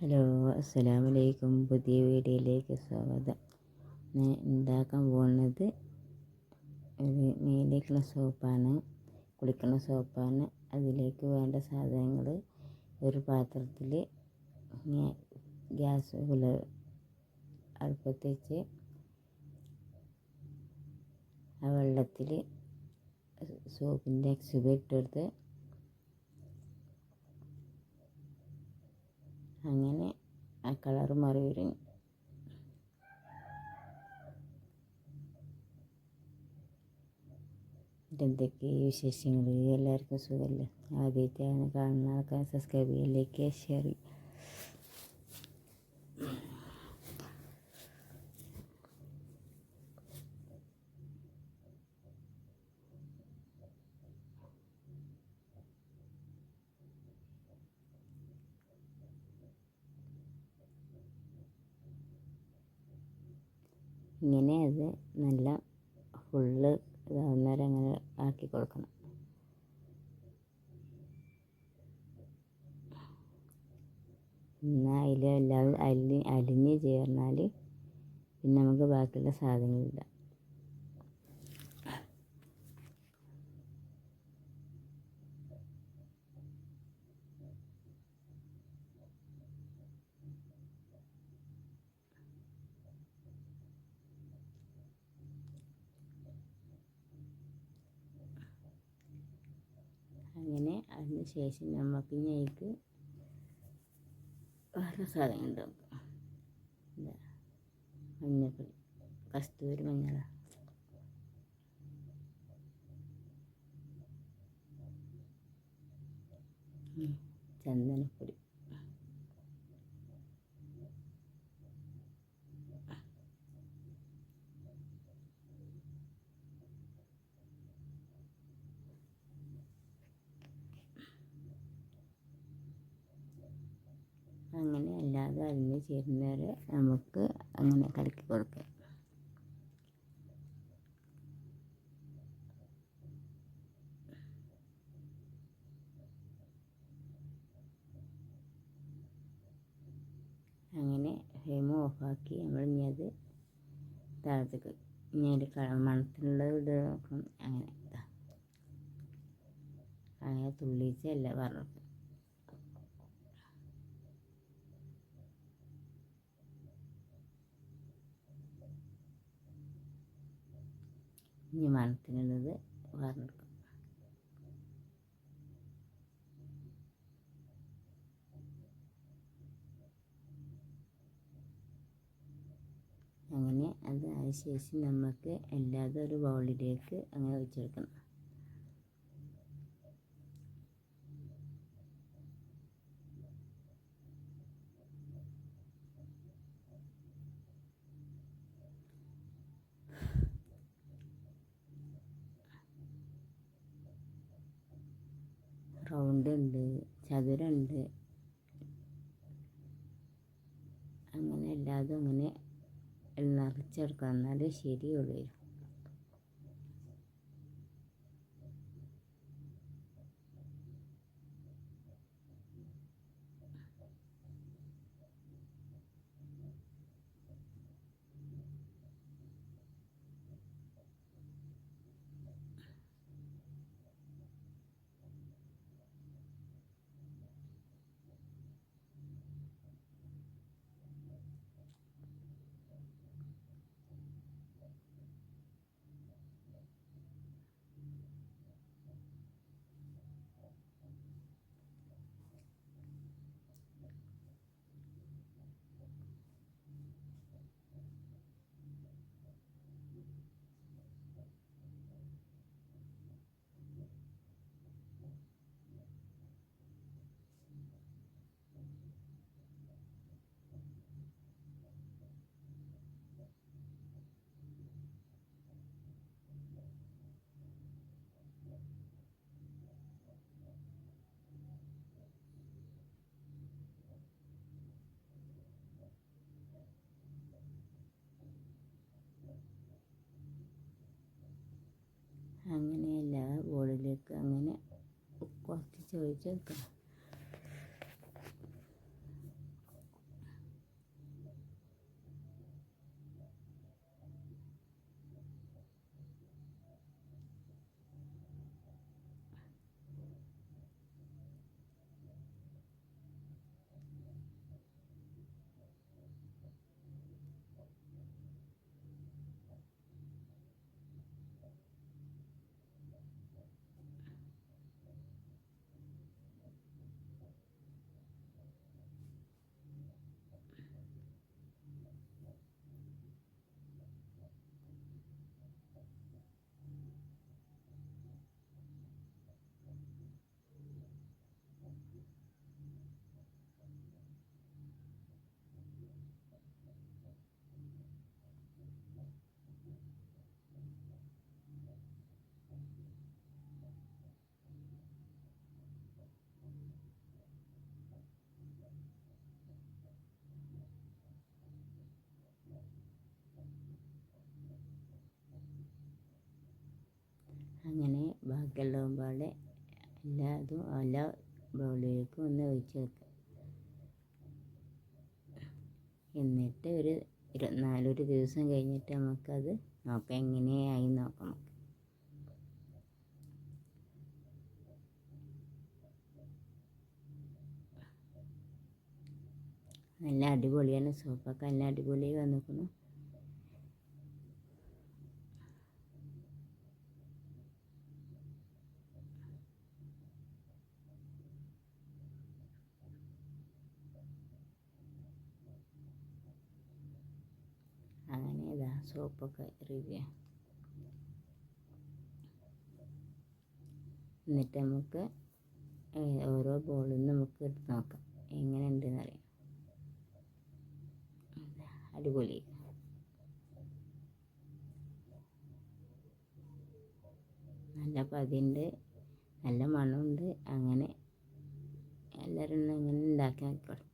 Hello അസ്സലാമു അലൈക്കും പുതിയ വീഡിയോയിലേക്ക് സ്വാഗതം. ഞാൻ ഉണ്ടാക്കാൻ പോകുന്നത് ഒരു മേലേക്കുള്ള സോപ്പാണ്. കുളിക്കുന്ന സോപ്പാണ്. അതിലേക്ക് വേണ്ട സാധനങ്ങൾ ഒരു പാത്രത്തിൽ ഞാൻ ഗ്യാസ് കുല അടുപ്പത്ത് വെച്ച് ആ വെള്ളത്തിൽ സോപ്പിന്റെ എക്സുബ ഇട്ടെടുത്ത് അങ്ങനെ ആ കളറ് മാറി വരും. എന്തൊക്കെ വിശേഷങ്ങൾ എല്ലാവർക്കും സുഖമല്ലേ ആദ്യമായിട്ടാണ് കാണുന്ന ആൾക്കാർ സബ്സ്ക്രൈബ് ചെയ്യുക ലൈക്ക് ഷെയർ ഇങ്ങനെ അത് നല്ല ഫുള്ള് ഇതാവുന്നവരെ അങ്ങനെ ആക്കി കൊടുക്കണം. എന്നാൽ അതിൽ എല്ലാം അലി അലിഞ്ഞ് ചേർന്നാൽ പിന്നെ നമുക്ക് ബാക്കിയുള്ള സാധനങ്ങളില്ല അങ്ങനെ അതിന് ശേഷം നമുക്ക് ഇനി അതിലേക്ക് വേറെ സാധനം ഉണ്ടാക്കും. ഇതാ മഞ്ഞൾപ്പൊടി കസ്തൂരി മഞ്ഞളാണ് ചന്ദനപ്പൊടി. അങ്ങനെ അലിഞ്ഞ് ചേരുന്നവരെ നമുക്ക് അങ്ങനെ കലക്കി കൊടുക്കാം അങ്ങനെ ഫ്ലെയിം ഓഫാക്കി നമ്മൾ ഇനി അത് താഴത്തേക്ക് ഇനി അതിന്റെ കള മണത്തിനുള്ളത് ഇടും അങ്ങനെ അങ്ങനെ തുള്ളിച്ചല്ല പറഞ്ഞു ഇനി മണത്തിനുള്ളത് വാർന്നെടുക്കും. അങ്ങനെ അത് അതിന് ശേഷം നമുക്ക് എല്ലാതും ഒരു ബൗളിലേക്ക് അങ്ങനെ വെച്ചെടുക്കണം. റൗണ്ട് ഉണ്ട് ചതുരമുണ്ട് അങ്ങനെ എല്ലാതും അങ്ങനെ നിറച്ചെടുക്കണം. എന്നാലേ ശരിയുള്ളൂ. হয়ে যাবে ബാക്കിയുള്ളതും പാടെ എല്ലാതും എല്ലാ ബൗളിലേക്കും ഒന്ന് ഒഴിച്ച് വെക്കുക. എന്നിട്ട് ഒരു ഇരുപത്തിനാലൊരു ദിവസം കഴിഞ്ഞിട്ട് നമുക്കത് നോക്കാം. എങ്ങനെയായി നോക്കാം നല്ല അടിപൊളിയാണ്. സോപ്പൊക്കെ നല്ല അടിപൊളിയായി വന്നിരിക്കുന്നു അങ്ങനെ ഇതാ സോപ്പൊക്കെ റിവ്യൂ എന്നിട്ട് നമുക്ക് ഓരോ ബോളിൽ നിന്ന് നമുക്ക് എടുത്ത് നോക്കാം. എങ്ങനെ ഉണ്ടെന്ന് അറിയാം അടിപൊളി. നല്ല പതിണ്ട് നല്ല മണമുണ്ട്. അങ്ങനെ എല്ലാവരും അങ്ങനെ ഉണ്ടാക്കി നോക്കിക്കോളൂ.